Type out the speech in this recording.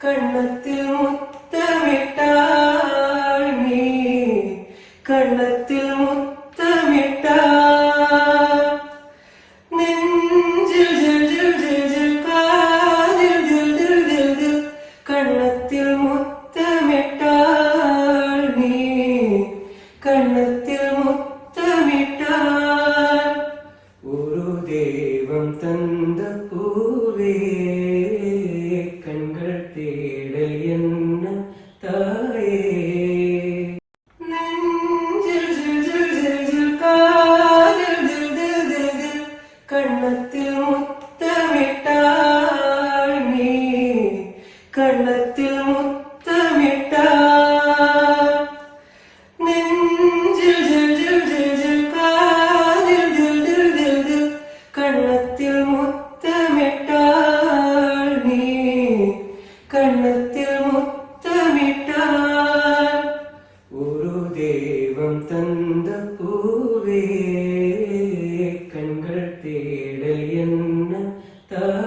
കണ്ണത്തിൽ മുത്തമിട്ടാൽ നീ കണ്ണത്തിൽ മുത്തമിട്ടാൽ നെഞ്ചിൽ ജിൽ ജിൽ ജിൽ ജിൽ കാതിൽ ദിൽ ദിൽ ദിൽ ദിൽ കണ്ണത്തിൽ മുത്തമിട്ടാൽ നീ കണ്ണത്തിൽ മുത്തമിട്ടാൽ ദൈവം തந்த പൂവേ കൺകൾ തേടൽ കണ്ണത്തിൽ മുത്തമിട്ടാൽ നീ. കണ്ണത്തിൽ മുത്തമിട്ടാൽ പൂവേ കൺകൾ തേടൽ എന്ന തായേ